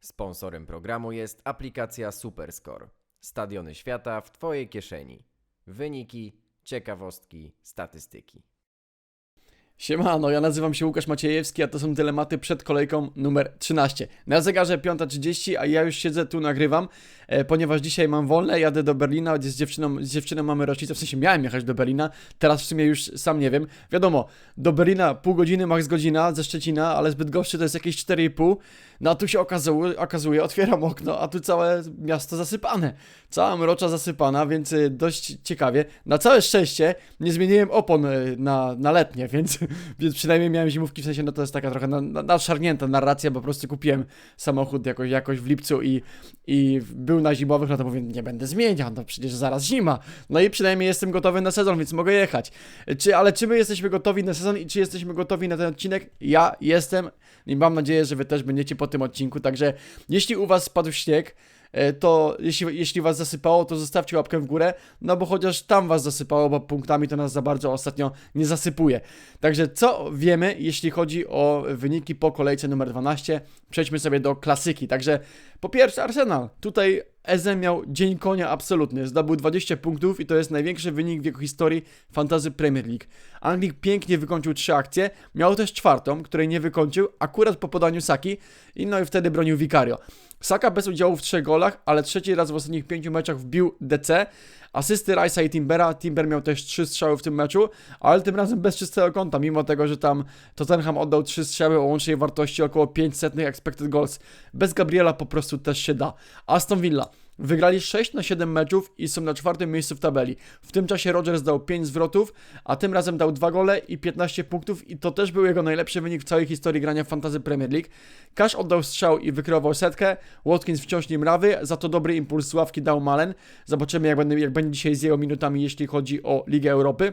Sponsorem programu jest aplikacja Superscore. Stadiony świata w Twojej kieszeni. Wyniki, ciekawostki, statystyki. Siemano, ja nazywam się Łukasz Maciejewski, a to są dylematy przed kolejką numer 13. Na zegarze 5.30, a ja już siedzę tu, nagrywam, e, ponieważ dzisiaj mam wolne, jadę do Berlina, z dziewczyną, z dziewczyną mamy rocznicę, w sensie miałem jechać do Berlina, teraz w sumie już sam nie wiem. Wiadomo, do Berlina pół godziny, max godzina ze Szczecina, ale zbyt gorszy to jest jakieś 4,5. No a tu się okazuje, okazuje, otwieram okno, a tu całe miasto zasypane. Cała mrocza zasypana, więc y, dość ciekawie. Na całe szczęście nie zmieniłem opon y, na, na letnie, więc, więc przynajmniej miałem zimówki, w sensie no to jest taka trochę na- na- narracja, bo po prostu kupiłem samochód jakoś, jakoś w lipcu i, i był na zimowych, no to mówię, nie będę zmieniał, no przecież zaraz zima. No i przynajmniej jestem gotowy na sezon, więc mogę jechać. Czy, ale czy my jesteśmy gotowi na sezon i czy jesteśmy gotowi na ten odcinek? Ja jestem i mam nadzieję, że wy też będziecie po tym odcinku, także jeśli u was spadł śnieg, to jeśli, jeśli was zasypało, to zostawcie łapkę w górę, no bo chociaż tam was zasypało, bo punktami to nas za bardzo ostatnio nie zasypuje. Także co wiemy, jeśli chodzi o wyniki po kolejce numer 12? Przejdźmy sobie do klasyki. Także po pierwsze Arsenal. Tutaj Eze miał dzień konia absolutny. Zdobył 20 punktów i to jest największy wynik w jego historii Fantasy Premier League. Anglik pięknie wykończył trzy akcje, miał też czwartą, której nie wykończył, akurat po podaniu Saki i no i wtedy bronił Vicario. Saka bez udziału w trzech golach, ale trzeci raz w ostatnich pięciu meczach wbił DC. Asysty Rice'a i Timbera. Timber miał też trzy strzały w tym meczu, ale tym razem bez czystego kąta, mimo tego, że tam Tottenham oddał trzy strzały o łącznej wartości około 500 expected goals. Bez Gabriela po prostu też się da. Aston Villa. Wygrali 6 na 7 meczów i są na czwartym miejscu w tabeli. W tym czasie Rodgers dał 5 zwrotów, a tym razem dał 2 gole i 15 punktów i to też był jego najlepszy wynik w całej historii grania w Fantasy Premier League. Cash oddał strzał i wykreował setkę, Watkins wciąż nie mrawy, za to dobry impuls ławki dał Malen. Zobaczymy jak, będę, jak będzie dzisiaj z jego minutami, jeśli chodzi o Ligę Europy.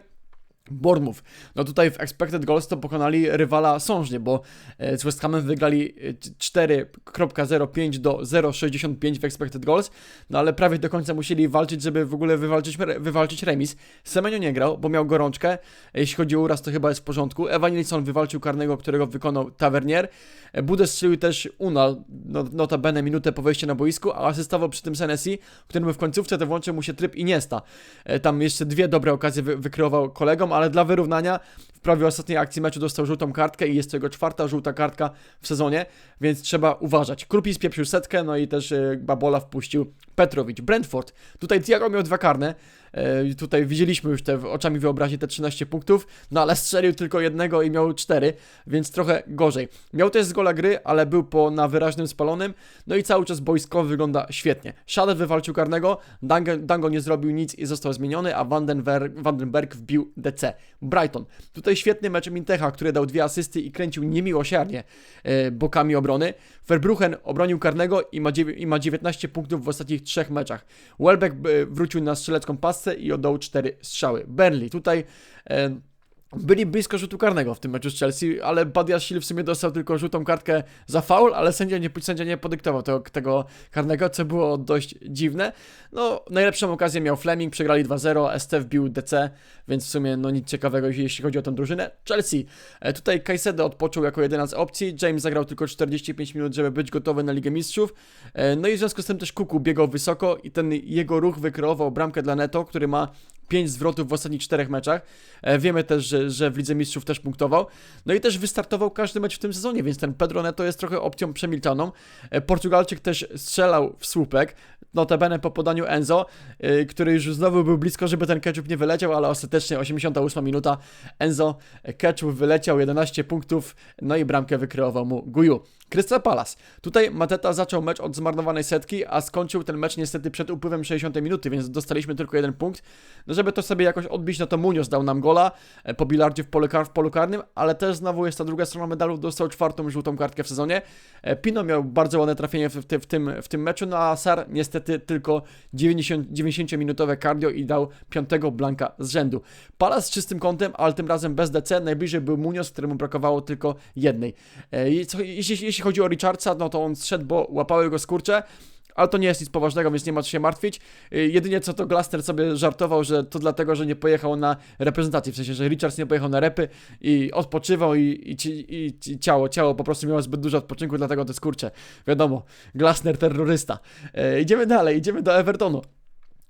Bournemouth. No tutaj w expected goals to pokonali rywala sążnie, bo e, z West Hamem wygrali e, 4.05 do 0.65 w expected goals, no ale prawie do końca musieli walczyć, żeby w ogóle wywalczyć, wywalczyć remis. Semenio nie grał, bo miał gorączkę. Jeśli chodzi o uraz, to chyba jest w porządku. Evan Nilsson wywalczył karnego, którego wykonał Tavernier. E, Budę strzelił też Unal, no, notabene minutę po wejściu na boisku, a asystował przy tym Senesi, którym w końcówce to włączył mu się tryb Iniesta. E, Tam jeszcze dwie dobre okazje wy, wykreował kolegom, ale dla wyrównania w prawie ostatniej akcji meczu dostał żółtą kartkę i jest to jego czwarta żółta kartka w sezonie, więc trzeba uważać. Krupi spieprzył setkę, no i też e, Babola wpuścił Petrowicz. Brentford. Tutaj Thiago miał dwa karne. E, tutaj widzieliśmy już te oczami wyobraźni te 13 punktów, no ale strzelił tylko jednego i miał 4, więc trochę gorzej. Miał też z gola gry, ale był po na wyraźnym spalonym, no i cały czas boiskowy wygląda świetnie. Shadow wywalczył karnego, Dango, Dango nie zrobił nic i został zmieniony, a Vandenberg, Vandenberg wbił DC. Brighton. Tutaj świetny mecz Mintecha, który dał dwie asysty i kręcił niemiłosiernie e, bokami obrony. Verbruchen obronił karnego i ma, i ma 19 punktów w ostatnich trzech meczach. Welbeck e, wrócił na strzelecką pasce i oddał 4 strzały. Burnley. Tutaj e, byli blisko rzutu karnego w tym meczu z Chelsea, ale Badiashile w sumie dostał tylko żółtą kartkę za faul, ale sędzia nie, sędzia nie podyktował tego, tego karnego, co było dość dziwne. No, najlepszą okazję miał Fleming, przegrali 2-0, ST wbił DC, więc w sumie no nic ciekawego, jeśli chodzi o tę drużynę. Chelsea, e, tutaj Caicedo odpoczął jako jedyna z opcji, James zagrał tylko 45 minut, żeby być gotowy na Ligę Mistrzów, e, no i w związku z tym też Kuku biegał wysoko i ten jego ruch wykreował bramkę dla Neto, który ma 5 zwrotów w ostatnich 4 meczach. E, Wiemy też, że, że w Lidze Mistrzów też punktował. No i też wystartował każdy mecz w tym sezonie, więc ten Pedro Neto jest trochę opcją przemilczaną. E, Portugalczyk też strzelał w słupek, notabene po podaniu Enzo, e, który już znowu był blisko, żeby ten ketchup nie wyleciał, ale ostatecznie 88 minuta Enzo ketchup wyleciał, 11 punktów, no i bramkę wykreował mu Guju. Crystal Palace. Tutaj Mateta zaczął mecz od zmarnowanej setki, a skończył ten mecz niestety przed upływem 60 minuty, więc dostaliśmy tylko jeden punkt. No żeby to sobie jakoś odbić, no to Munoz dał nam gola e, po bilardzie w polu, w polu karnym, ale też znowu jest ta druga strona medalu, dostał czwartą żółtą kartkę w sezonie. E, Pino miał bardzo ładne trafienie w, w, w, tym, w tym meczu, no a Sar niestety tylko 90, 90-minutowe cardio i dał piątego blanka z rzędu. Palace z czystym kątem, ale tym razem bez DC, najbliżej był Munoz, któremu brakowało tylko jednej. E, i co- Jeśli, jeśli chodzi o Richardsa, no to on zszedł, bo łapały go skurcze, ale to nie jest nic poważnego, więc nie ma co się martwić. Y, Jedynie co to Glasner sobie żartował, że to dlatego, że nie pojechał na reprezentację, w sensie, że Richards nie pojechał na repy i odpoczywał i, i, i, i ciało, ciało po prostu miało zbyt dużo odpoczynku, dlatego to skurcze. Wiadomo, Glasner terrorysta. E, idziemy dalej, idziemy do Evertonu.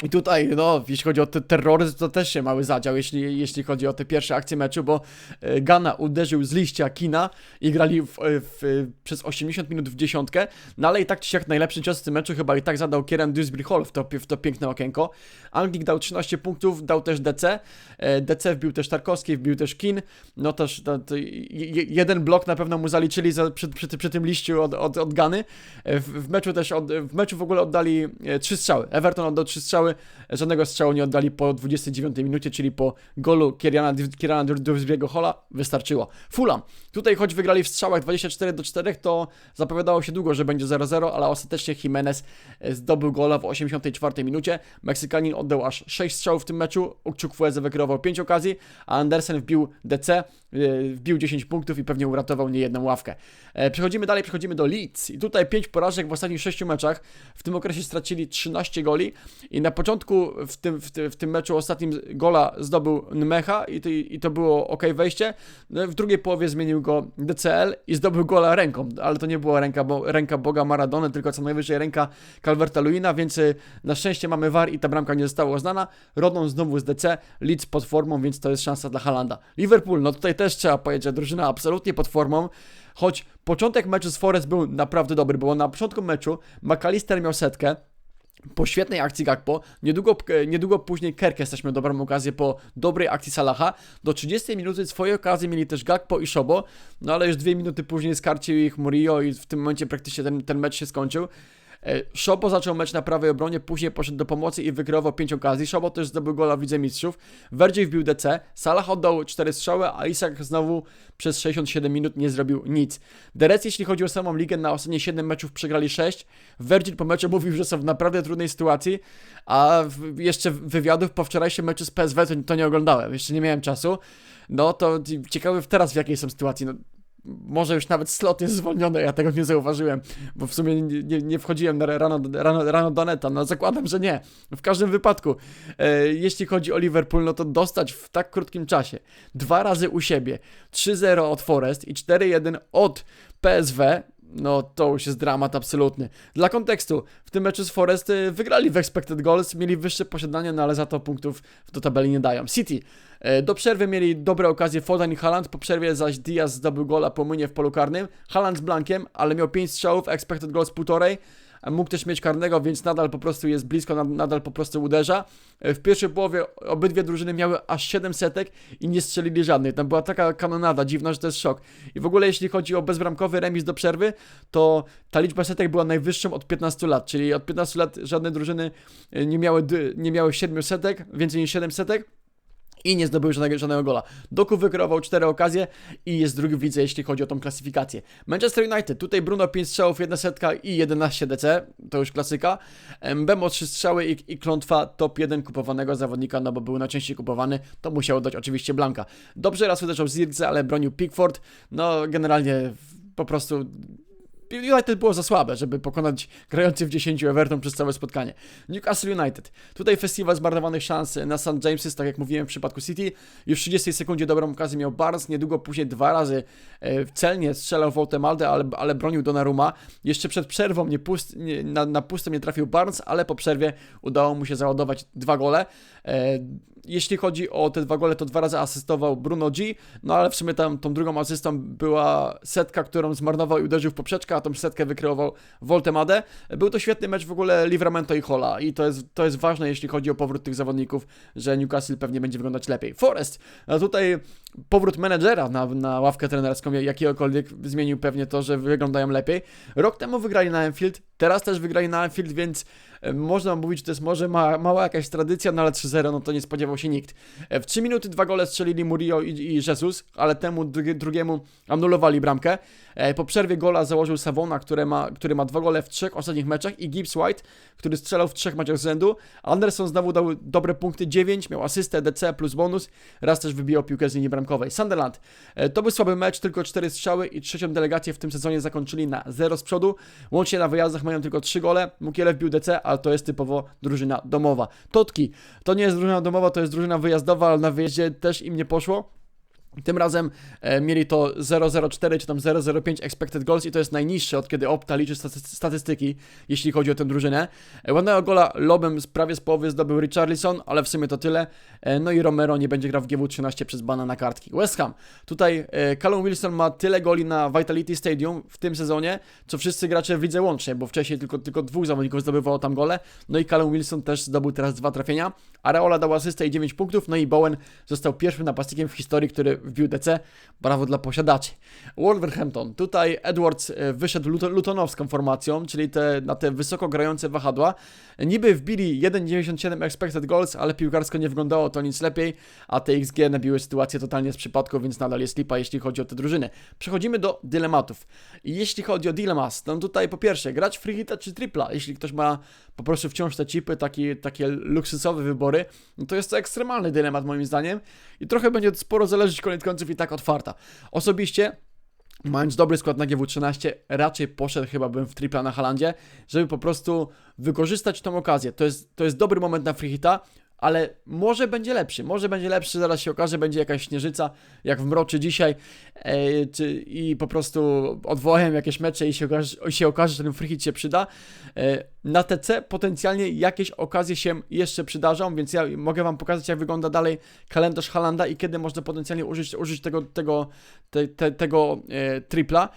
I tutaj, no, jeśli chodzi o te terroryzm, to też się mały zadział, jeśli, jeśli chodzi o te pierwsze akcje meczu, bo e, Gana uderzył z liścia kina i grali w, w, przez 80 minut w dziesiątkę, no ale i tak czy siak najlepszy cios w tym meczu chyba i tak zadał Kieran Dewsbury Hall w to, w to piękne okienko. Anglik dał 13 punktów, dał też DC, e, DC wbił też Tarkowski, wbił też Kin, no też to, to, je- jeden blok na pewno mu zaliczyli za, przy, przy, przy tym liściu od, od, od Gany. E, W, w meczu też, od, w meczu w ogóle oddali e, trzy strzały, Everton oddał trzy strzały, żadnego strzału nie oddali po 29 minucie, czyli po golu Kierana, Kierana Dewsbury'ego Holla wystarczyło. Fulham, tutaj choć wygrali w strzałach 24 do 4, to zapowiadało się długo, że będzie 0-0, ale ostatecznie Jimenez e, zdobył gola w 84 minucie. Meksykanin oddał aż 6 strzałów w tym meczu, Ukczuk-Fueze wykierował 5 okazji, a Andersen wbił DC, e, wbił 10 punktów i pewnie uratował niejedną ławkę. E, Przechodzimy dalej, przechodzimy do Leeds i tutaj 5 porażek w ostatnich 6 meczach. W tym okresie stracili 13 goli i na początku w tym, w tym, w tym meczu ostatnim gola zdobył Nmecha i to, i to było ok wejście. No, w drugiej połowie zmienił go DCL i zdobył gola ręką, ale to nie była ręka, bo, ręka Boga Maradony, tylko co najwyżej ręka Calverta Luina, więc y, na szczęście mamy VAR i ta bramka nie została uznana. Rodon znowu z DC, Leeds pod formą, więc to jest szansa dla Halanda. Liverpool, no tutaj też trzeba powiedzieć, że drużyna absolutnie pod formą. Choć początek meczu z Forest był naprawdę dobry, bo na początku meczu McAllister miał setkę, po świetnej akcji Gakpo, niedługo, niedługo później Kerkes też miał dobrą okazję po dobrej akcji Salaha. Do 30 minuty swoje okazje mieli też Gakpo i Szobo, no ale już dwie minuty później skarcił ich Murillo i w tym momencie praktycznie ten, ten mecz się skończył. E, Szobo zaczął mecz na prawej obronie, później poszedł do pomocy i wykreował 5 okazji. Szobo też zdobył gola w Lidze Mistrzów. Verdziej wbił DC, Salah oddał 4 strzały, a Isak znowu przez 67 minut nie zrobił nic. Derec, jeśli chodzi o samą ligę, na ostatnie 7 meczów przegrali 6. Virgil po meczu mówił, że są w naprawdę trudnej sytuacji, a jeszcze wywiadów po wczorajszym meczu z PSW to, to nie oglądałem, jeszcze nie miałem czasu. No to ciekawy teraz w jakiej są sytuacji. No, może już nawet slot jest zwolniony, ja tego nie zauważyłem, bo w sumie nie, nie, nie wchodziłem na rano, rano, rano do neta, no zakładam, że nie. W każdym wypadku, e, jeśli chodzi o Liverpool, no to dostać w tak krótkim czasie. Dwa razy u siebie, 3-0 od Forest i 4-1 od PSW, no to już jest dramat absolutny. Dla kontekstu, w tym meczu z Forest y, wygrali w expected goals, mieli wyższe posiadanie, no ale za to punktów do tabeli nie dają. City e, do przerwy mieli dobre okazje Foden i Haaland, po przerwie zaś Diaz zdobył gola po mynie w polu karnym. Haaland z blankiem, ale miał 5 strzałów, expected goals półtorej. Mógł też mieć karnego, więc nadal po prostu jest blisko, nad- nadal po prostu uderza. E, W pierwszej połowie obydwie drużyny miały aż 7 setek i nie strzelili żadnej. Tam była taka kanonada dziwna, że to jest szok. I w ogóle jeśli chodzi o bezbramkowy remis do przerwy, to ta liczba setek była najwyższą od 15 lat, czyli od 15 lat żadne drużyny e, nie miały, nie miały 7 setek, więcej niż 7 setek i nie zdobyły żadnego, żadnego gola. Doku wykreował 4 okazje i jest drugi w lidze, jeśli chodzi o tą klasyfikację. Manchester United, tutaj Bruno 5 strzałów, 1 setka i 11 DC, to już klasyka. Mbemo 3 strzały i, i klątwa top 1 kupowanego zawodnika, no bo był najczęściej kupowany, to musiał dać oczywiście Blanka. Dobrze raz uderzał Zirkze, ale bronił Pickford, no generalnie po prostu United było za słabe, żeby pokonać grający w 10 Everton przez całe spotkanie. Newcastle United. Tutaj festiwal zmarnowanych szans na St. James's, tak jak mówiłem w przypadku City. Już w 30 sekundzie dobrą okazję miał Barnes, niedługo później dwa razy e, celnie strzelał Woltemalde, ale, ale bronił Donnarumma. Jeszcze przed przerwą nie pust, nie, na, na nie trafił Barnes, ale po przerwie udało mu się załadować dwa gole. Jeśli chodzi o te dwa gole, to dwa razy asystował Bruno G, no ale w sumie tam tą drugą asystą była setka, którą zmarnował i uderzył w poprzeczkę, a tą setkę wykreował Voltemade. Był to świetny mecz w ogóle Livramento i Hola i to jest, to jest ważne, jeśli chodzi o powrót tych zawodników, że Newcastle pewnie będzie wyglądać lepiej. Forest, a tutaj powrót menedżera na, na ławkę trenerską jakiegokolwiek zmienił pewnie to, że wyglądają lepiej. Rok temu wygrali na Anfield, teraz też wygrali na Anfield, więc e, można mówić, że to jest może ma, mała jakaś tradycja, no ale 3-0, no to nie spodziewał się nikt. E, W 3 minuty dwa gole strzelili Murillo i, i Jesus, ale temu drugi, drugiemu anulowali bramkę. E, Po przerwie gola założył Savona, który ma, który ma dwa gole w trzech ostatnich meczach i Gibbs White, który strzelał w trzech meczach z rzędu. Anderson znowu dał dobre punkty, 9, miał asystę, DC plus bonus, raz też wybijał piłkę z linii bramkowej. Sunderland, e, to był słaby mecz, tylko cztery strzały i trzecią delegację w tym sezonie zakończyli na 0 z przodu. Łącznie na wyjazdach mają tylko 3 gole, Mukielew bił DC, ale to jest typowo drużyna domowa. Totki, to nie jest drużyna domowa, to jest drużyna wyjazdowa, ale na wyjeździe też im nie poszło. Tym razem e, mieli to 0,04 czy tam 0,05 expected goals i to jest najniższe od kiedy Opta liczy staty- statystyki, jeśli chodzi o tę drużynę. E, ładnego gola lobem z prawie z połowy zdobył Richarlison, ale w sumie to tyle. E, no i Romero nie będzie grał w GW13 przez bana na kartki. West Ham. Tutaj e, Callum Wilson ma tyle goli na Vitality Stadium w tym sezonie, co wszyscy gracze w lidze łącznie, bo wcześniej tylko, tylko dwóch zawodników zdobywało tam gole. No i Callum Wilson też zdobył teraz dwa trafienia. Areola dał asystę i 9 punktów, no i Bowen został pierwszym napastnikiem w historii, który wbił DC. Brawo dla posiadaczy. Wolverhampton. Tutaj Edwards e, wyszedł luto, lutonowską formacją, czyli te, na te wysoko grające wahadła. Niby wbili 1,97 expected goals, ale piłkarsko nie wyglądało to nic lepiej, a te XG nabiły sytuację totalnie z przypadku, więc nadal jest lipa, jeśli chodzi o te drużyny. Przechodzimy do dylematów. Jeśli chodzi o dilemas, to tutaj po pierwsze, grać free hita czy tripla, jeśli ktoś ma po prostu wciąż te chipy, takie, takie luksusowe wybory, no to jest to ekstremalny dylemat moim zdaniem i trochę będzie sporo zależeć koniec końców i tak od farta. Osobiście Mając dobry skład na GW13, raczej poszedł chyba bym w tripla na Halandzie, żeby po prostu wykorzystać tą okazję. To jest, to jest dobry moment na free hita, ale może będzie lepszy, może będzie lepszy, zaraz się okaże, będzie jakaś śnieżyca, jak w mroczy dzisiaj e, czy, i po prostu odwołają jakieś mecze i się okaże, się, okaże że ten free się przyda. E, na TC potencjalnie jakieś okazje się jeszcze przydarzą, więc ja mogę Wam pokazać, jak wygląda dalej kalendarz Halanda i kiedy można potencjalnie użyć, użyć tego, tego, te, te, tego e, tripla.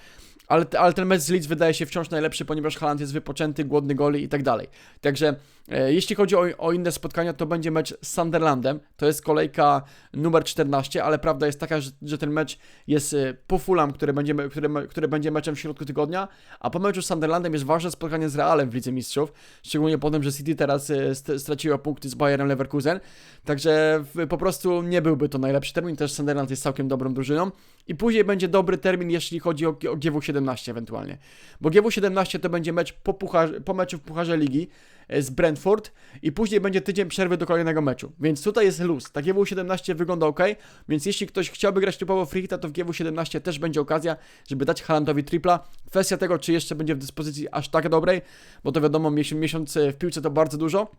Ale, ale ten mecz z Leeds wydaje się wciąż najlepszy, ponieważ Haaland jest wypoczęty, głodny goli i tak dalej. Także jeśli chodzi o, o inne spotkania, to będzie mecz z Sunderlandem. To jest kolejka numer 14, ale prawda jest taka, że, że ten mecz jest e, po Fulham, które będzie, me- które będzie meczem w środku tygodnia, a po meczu z Sunderlandem jest ważne spotkanie z Realem w Lidze Mistrzów, szczególnie po tym, że City teraz e, st- straciło punkty z Bayernem Leverkusen. Także po prostu nie byłby to najlepszy termin, też Sunderland jest całkiem dobrą drużyną. I później będzie dobry termin, jeśli chodzi o, o GW17 ewentualnie. Bo GW17 to będzie mecz po, pucharze, po meczu w Pucharze Ligi e, z Brentford i później będzie tydzień przerwy do kolejnego meczu. Więc tutaj jest luz. Ta GW17 wygląda ok, więc jeśli ktoś chciałby grać typowo free hita, to w GW17 też będzie okazja, żeby dać Haalandowi tripla. Kwestia tego, czy jeszcze będzie w dyspozycji aż tak dobrej, bo to wiadomo, miesiąc, w piłce to bardzo dużo.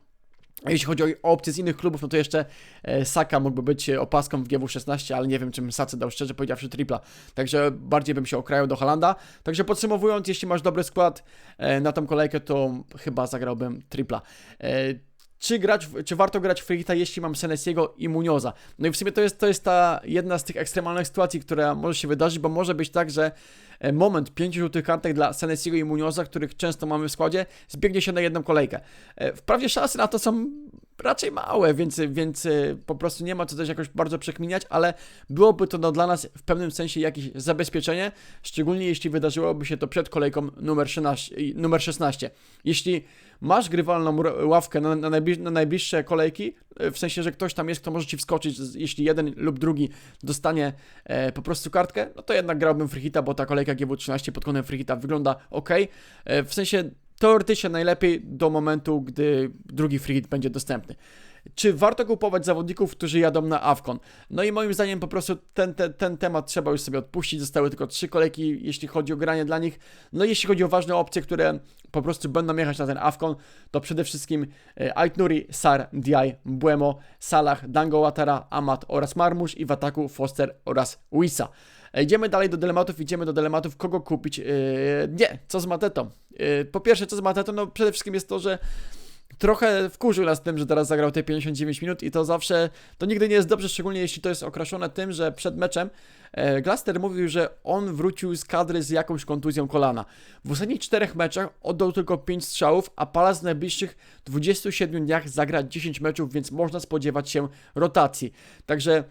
Jeśli chodzi o opcje z innych klubów, no to jeszcze e, Saka mógłby być e, opaską w GW16, ale nie wiem, czym Sace dał szczerze powiedziawszy tripla. Także bardziej bym się okrajał do Holanda. Także podsumowując, jeśli masz dobry skład e, na tą kolejkę, to chyba zagrałbym tripla. Czy, grać, czy warto grać w free hita, jeśli mam Senesiego i Munioza? No i w sumie to jest, to jest ta jedna z tych ekstremalnych sytuacji, która może się wydarzyć, bo może być tak, że e, moment pięciu żółtych kartek dla Senesiego i Munioza, których często mamy w składzie, zbiegnie się na jedną kolejkę. E, Wprawdzie szanse na to są raczej małe, więc, więc e, po prostu nie ma co też jakoś bardzo przekminiać, ale byłoby to no, dla nas w pewnym sensie jakieś zabezpieczenie, szczególnie jeśli wydarzyłoby się to przed kolejką numer 13, i- numer 16. Jeśli masz grywalną ławkę na, na, najbliż, na najbliższe kolejki, e, w sensie, że ktoś tam jest, kto może ci wskoczyć, jeśli jeden lub drugi dostanie e, po prostu kartkę, no to jednak grałbym free hita, bo ta kolejka GW13 pod kątem free hita wygląda ok. E, w sensie teoretycznie najlepiej do momentu, gdy drugi free hit będzie dostępny. Czy warto kupować zawodników, którzy jadą na Avcon? No i moim zdaniem po prostu ten, ten, ten temat trzeba już sobie odpuścić. Zostały tylko trzy kolejki, jeśli chodzi o granie dla nich. No jeśli chodzi o ważne opcje, które po prostu będą jechać na ten Avcon, to przede wszystkim e, Aitnuri, Sar, Diay, Buemo, Salah, Dango Watara, Amat oraz Marmusz i w ataku Foster oraz Wisa. E, Idziemy dalej do dylematów, idziemy do dylematów, kogo kupić. Yy, nie, co z Matetą? Yy, po pierwsze, co z Matetą? No przede wszystkim jest to, że trochę wkurzył nas tym, że teraz zagrał te 59 minut i to zawsze, to nigdy nie jest dobrze, szczególnie jeśli to jest okraszone tym, że przed meczem Glaster mówił, że on wrócił z kadry z jakąś kontuzją kolana. W ostatnich czterech meczach oddał tylko 5 strzałów, a Palace w najbliższych 27 dniach zagra 10 meczów, więc można spodziewać się rotacji. Także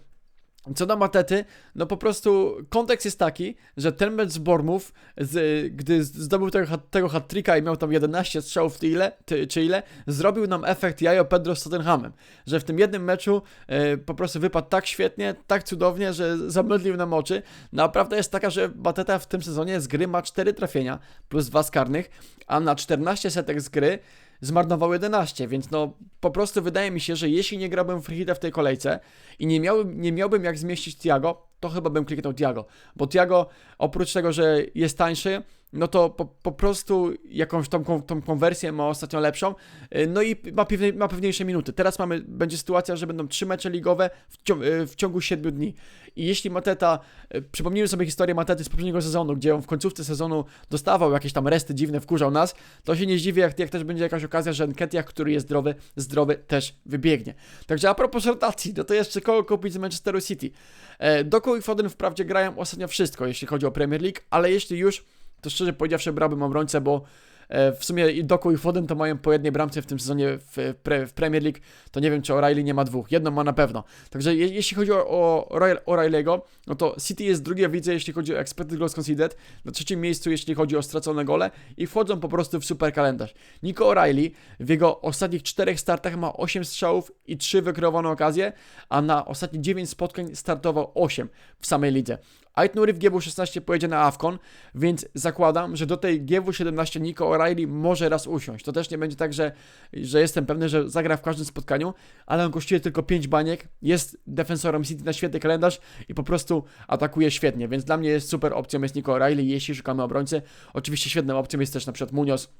co do Matety, no po prostu kontekst jest taki, że ten mecz z Bormów, z, gdy zdobył tego, tego hat-tricka i miał tam 11 strzałów ty ile, czy ile, zrobił nam efekt Jajo Pedro z Tottenhamem, że w tym jednym meczu e, po prostu wypadł tak świetnie, tak cudownie, że zamydlił nam oczy. No prawda jest taka, że Mateta w tym sezonie z gry ma 4 trafienia plus 2 z karnych, a na 14 setek z gry zmarnował 11, więc no po prostu wydaje mi się, że jeśli nie grałbym free hita w tej kolejce i nie miałbym, nie miałbym jak zmieścić Tiago, to chyba bym kliknął Tiago, bo Tiago oprócz tego, że jest tańszy, no to po, po prostu jakąś tą, tą konwersję ma ostatnio lepszą, y, no i ma, pewnie, ma pewniejsze minuty. Teraz mamy, będzie sytuacja, że będą trzy mecze ligowe w, cią, y, w ciągu 7 dni. I jeśli Mateta, y, przypomnijmy sobie historię Matety z poprzedniego sezonu, gdzie on w końcówce sezonu dostawał jakieś tam resty dziwne, wkurzał nas, to się nie zdziwię, jak, jak też będzie jakaś okazja, że Nketiah, który jest zdrowy, zdrowy też wybiegnie. Także a propos rotacji, no to jeszcze kogo kupić z Manchesteru City? E, Doku i Foden wprawdzie grają ostatnio wszystko, jeśli chodzi o Premier League, ale jeśli już, to szczerze powiedziawszy brałbym obrońcę, bo e, w sumie i Doku i Foden to mają po jednej bramce w tym sezonie w, pre, w Premier League, to nie wiem czy O'Reilly nie ma dwóch, jedną ma na pewno. Także je, jeśli chodzi o, o O'Reilly- O'Reilly'ego, no to City jest drugie w lidze, jeśli chodzi o expected goals conceded, na trzecim miejscu jeśli chodzi o stracone gole i wchodzą po prostu w super kalendarz. Nico O'Reilly w jego ostatnich czterech startach ma 8 strzałów i 3 wykreowane okazje, a na ostatnie 9 spotkań startował 8 w samej lidze. Ait w GW16 pojedzie na AFCON, więc zakładam, że do tej GW17 Nico O'Reilly może raz usiąść. To też nie będzie tak, że, że jestem pewny, że zagra w każdym spotkaniu, ale on kosztuje tylko 5 baniek, jest defensorem City na świetny kalendarz i po prostu atakuje świetnie, więc dla mnie jest super opcją jest Nico O'Reilly, jeśli szukamy obrońcy. Oczywiście świetną opcją jest też na przykład Munoz,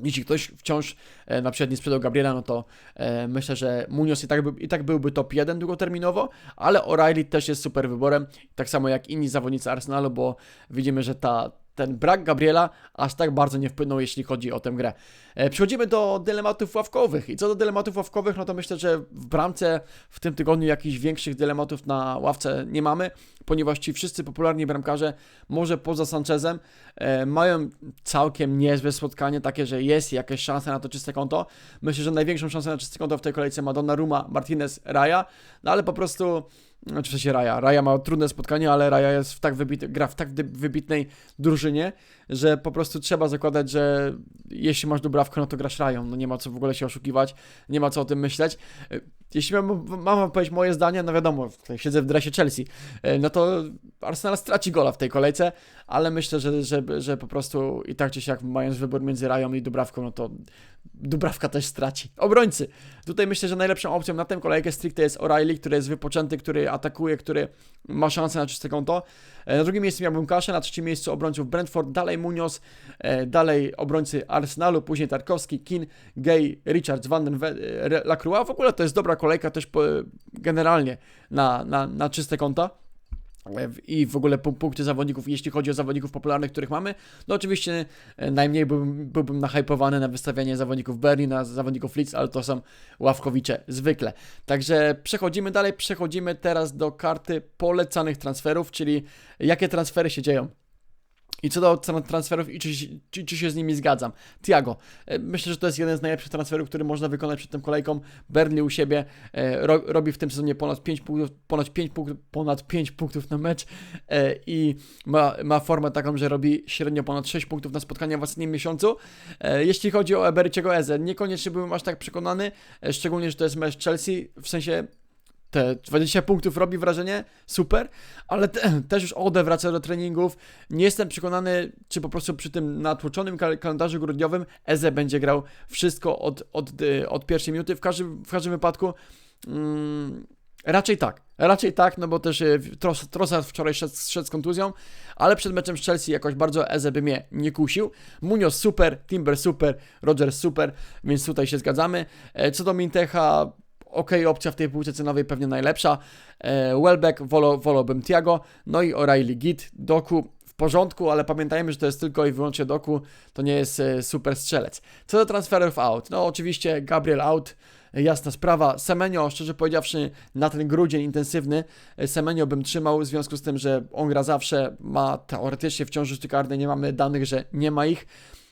jeśli ktoś wciąż e, na przykład nie sprzedał Gabriela, no to e, myślę, że Munoz i tak, by, i tak byłby top 1 długoterminowo, ale O'Reilly też jest super wyborem, tak samo jak inni zawodnicy Arsenalu, bo widzimy, że ta, ten brak Gabriela aż tak bardzo nie wpłynął, jeśli chodzi o tę grę. E, przechodzimy do dylematów ławkowych i co do dylematów ławkowych, no to myślę, że w bramce w tym tygodniu jakichś większych dylematów na ławce nie mamy, ponieważ ci wszyscy popularni bramkarze, może poza Sanchezem, e, mają całkiem niezłe spotkanie, takie, że jest jakaś szansa na to czyste konto. Myślę, że największą szansę na czyste konto w tej kolejce ma Donnarumma, Martinez, Raja, no ale po prostu, znaczy w sensie Raja, Raja ma trudne spotkanie, ale Raja jest w tak wybity, gra w tak wybitnej drużynie, że po prostu trzeba zakładać, że jeśli masz dobrawkę, no to grasz Rają, no nie ma co w ogóle się oszukiwać, nie ma co o tym myśleć. E, Jeśli mam, mam powiedzieć moje zdanie, no wiadomo, siedzę w dresie Chelsea, e, no to Arsenal straci gola w tej kolejce, ale myślę, że, że, że po prostu i tak czy siak mając wybór między Rają i Dubrawką, no to Dubrawka też straci. Obrońcy. Tutaj myślę, że najlepszą opcją na tę kolejkę stricte jest O'Reilly, który jest wypoczęty, który atakuje, który ma szansę na czyste konto. E, Na drugim miejscu miałbym Kaszę, na trzecim miejscu obrońców Brentford, dalej Munoz, e, dalej obrońcy Arsenalu, później Tarkowski, Kin, Gay, Richards, Van e, Lacroix. W ogóle to jest dobra kolejka też generalnie na, na, na czyste konta. E, I w ogóle pu- punkty zawodników, jeśli chodzi o zawodników popularnych, których mamy, no oczywiście najmniej byłbym, byłbym nahypowany na wystawianie zawodników Berlin, na zawodników Leeds, ale to są ławkowicze zwykle. Także przechodzimy dalej, przechodzimy teraz do karty polecanych transferów, czyli jakie transfery się dzieją. I co do tra- transferów i czy, czy, czy się z nimi zgadzam. Tiago, e, myślę, że to jest jeden z najlepszych transferów, który można wykonać przed tą kolejką. Burnley u siebie e, ro, robi w tym sezonie ponad 5 punktów, ponad 5 punktów, ponad 5 punktów na mecz e, i ma, ma formę taką, że robi średnio ponad 6 punktów na spotkania w ostatnim miesiącu. Jeśli chodzi o Eberciego Eze, niekoniecznie byłem aż tak przekonany, szczególnie, że to jest mecz Chelsea, w sensie te 20 punktów robi wrażenie, super, ale te, też już Ode wraca do treningów. Nie jestem przekonany, czy po prostu przy tym natłoczonym kal- kalendarzu grudniowym Eze będzie grał wszystko od, od, y, od pierwszej minuty. W każdym, w każdym wypadku mm, raczej tak. Raczej tak, no bo też y, Tros, Trossard wczoraj szedł, szedł z kontuzją, ale przed meczem z Chelsea jakoś bardzo Eze by mnie nie kusił. Munoz super, Timber super, Rogers super, więc tutaj się zgadzamy. E, Co do Mintecha, ok, opcja w tej półce cenowej pewnie najlepsza. E, Welbeck, wolo, wolałbym Tiago, no i O'Reilly Git, Doku w porządku, ale pamiętajmy, że to jest tylko i wyłącznie Doku, to nie jest e, super strzelec. Co do transferów out, no oczywiście Gabriel out, jasna sprawa. Semenio, szczerze powiedziawszy, na ten grudzień intensywny, e, Semenio bym trzymał w związku z tym, że on gra zawsze, ma teoretycznie wciąż rzuty karne, nie mamy danych, że nie ma ich.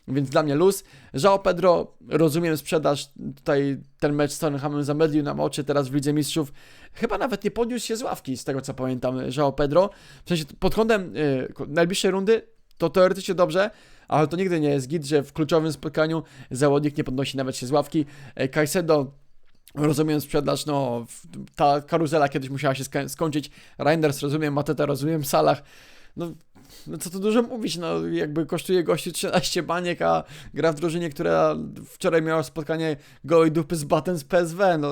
Więc dla mnie luz. João Pedro, rozumiem sprzedaż, tutaj ten mecz z Tottenhamem zamedlił nam oczy, teraz w Lidze Mistrzów chyba nawet nie podniósł się z ławki, z tego co pamiętam, João Pedro. W sensie pod kątem y, ko- najbliższej rundy to teoretycznie dobrze, ale to nigdy nie jest git, że w kluczowym spotkaniu zawodnik nie podnosi nawet się z ławki. E, Caicedo Rozumiem sprzedaż, no ta karuzela kiedyś musiała się skończyć. Reinders rozumiem, Mateta rozumiem, Salah. No, no co tu dużo mówić, no jakby kosztuje gości 13 baniek, a gra w drużynie, która wczoraj miała spotkanie gołej dupy z Batem z PSW, no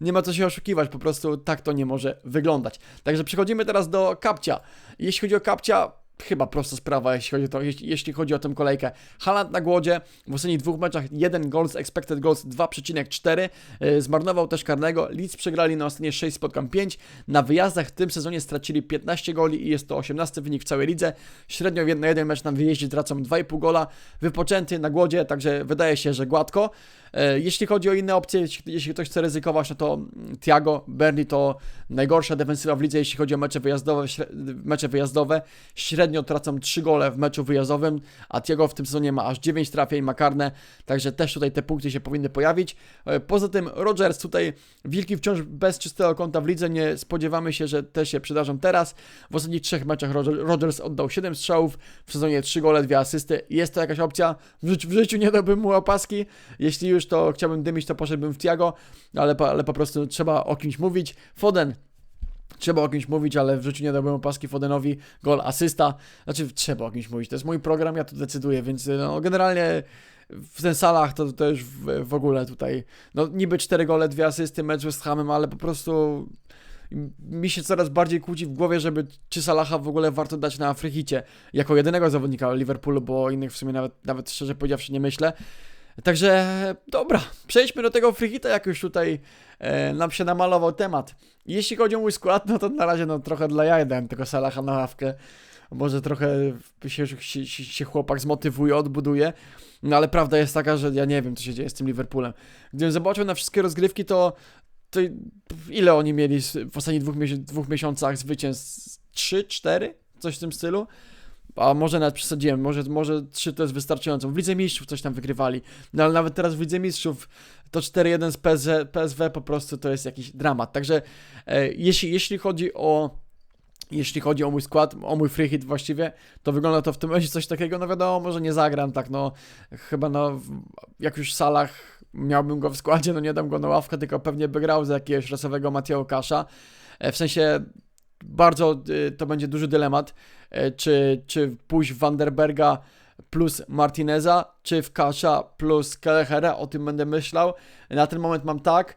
nie ma co się oszukiwać, po prostu tak to nie może wyglądać. Także przechodzimy teraz do Kapcia. Jeśli chodzi o Kapcia, chyba prosta sprawa, jeśli chodzi o, to, jeśli, jeśli chodzi o tę kolejkę. Haaland na głodzie, w ostatnich dwóch meczach 1 goals, expected goals 2,4, yy, zmarnował też karnego, Leeds przegrali na ostatnie 6 spotkań 5, na wyjazdach w tym sezonie stracili 15 goli i jest to 18 wynik w całej lidze, średnio na jeden mecz na wyjeździe tracą 2,5 gola, wypoczęty na głodzie, także wydaje się, że gładko. E, Jeśli chodzi o inne opcje, jeśli- ktoś chce ryzykować, no to mm, Thiago, Burnley to najgorsza defensywa w lidze, jeśli chodzi o mecze wyjazdowe, śre- mecze wyjazdowe. Średnio tracą 3 gole w meczu wyjazdowym, a Thiago w tym sezonie ma aż 9 trafień, ma karne, także też tutaj te punkty się powinny pojawić. E, Poza tym Rodgers tutaj, Wilki wciąż bez czystego konta w lidze, nie spodziewamy się, że te się przydarzą teraz. W ostatnich trzech meczach Rodgers oddał 7 strzałów, w sezonie 3 gole, 2 asysty. Jest to jakaś opcja? W, życiu- w życiu nie dałbym mu opaski. Jeśli już to chciałbym dymić, to poszedłbym w Tiago, ale, ale po prostu trzeba o kimś mówić. Foden. Trzeba o kimś mówić, ale w życiu nie dałbym opaski Fodenowi. Gol, asysta. Znaczy, trzeba o kimś mówić. To jest mój program, ja tu decyduję, więc no, generalnie w ten salach to, to już w, w ogóle tutaj. No, niby 4 gole, 2 asysty, mecz z Hamem, ale po prostu mi się coraz bardziej kłóci w głowie, żeby czy Salaha w ogóle warto dać na Afrychicie jako jedynego zawodnika Liverpoolu, bo innych w sumie nawet, nawet szczerze powiedziawszy nie myślę. Także dobra, przejdźmy do tego Frihita, jak już tutaj e, nam się namalował temat. Jeśli chodzi o mój skład, no to na razie no, trochę dla jaja dałem tego Salaha na ławkę. Może trochę się, się, się, chłopak zmotywuje, odbuduje. No ale prawda jest taka, że ja nie wiem, co się dzieje z tym Liverpoolem. Gdybym zobaczył na wszystkie rozgrywki, to, to ile oni mieli w ostatnich dwóch, dwóch miesiącach zwycięstw? Trzy, cztery? Coś w tym stylu? A może nawet przesadziłem, może, może 3 to jest wystarczająco. W Lidze Mistrzów coś tam wygrywali, no ale nawet teraz w Lidze Mistrzów to 4-1 z PSV, PSW po prostu to jest jakiś dramat. Także e, jeśli, jeśli chodzi o jeśli chodzi o mój skład, o mój free hit właściwie, to wygląda to w tym momencie coś takiego, no wiadomo, może nie zagram, tak no, chyba no, jak już w salach miałbym go w składzie, no nie dam go na ławkę, tylko pewnie by grał za jakiegoś rasowego Mateo Kasza, E, w sensie bardzo y, to będzie duży dylemat, czy, czy pójść w Vanderberga plus Martineza, czy w Kasza plus Kelechera, o tym będę myślał. Na ten moment mam tak.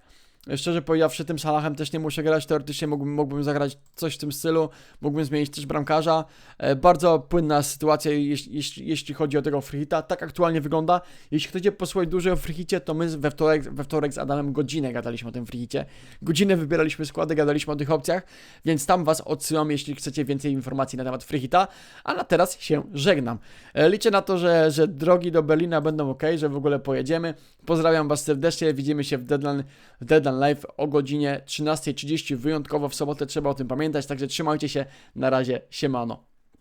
Szczerze powiedziawszy, tym Salahem też nie muszę grać. Teoretycznie mógłbym, mógłbym zagrać coś w tym stylu. Mógłbym zmienić też bramkarza. E, bardzo płynna sytuacja, jeśli, jeśli, chodzi o tego freehita. Tak aktualnie wygląda. Jeśli chcecie posłuchać dłużej o freehicie, to my we wtorek, we wtorek z Adamem godzinę gadaliśmy o tym freehicie. Godzinę wybieraliśmy składy, gadaliśmy o tych opcjach, więc tam Was odsyłam, jeśli chcecie więcej informacji na temat freehita. A na teraz się żegnam. E, Liczę na to, że, że drogi do Berlina będą ok, że w ogóle pojedziemy. Pozdrawiam Was serdecznie. Widzimy się w Deadline, w Deadline Live o godzinie 13.30. Wyjątkowo w sobotę trzeba o tym pamiętać. Także trzymajcie się. Na razie, siemano.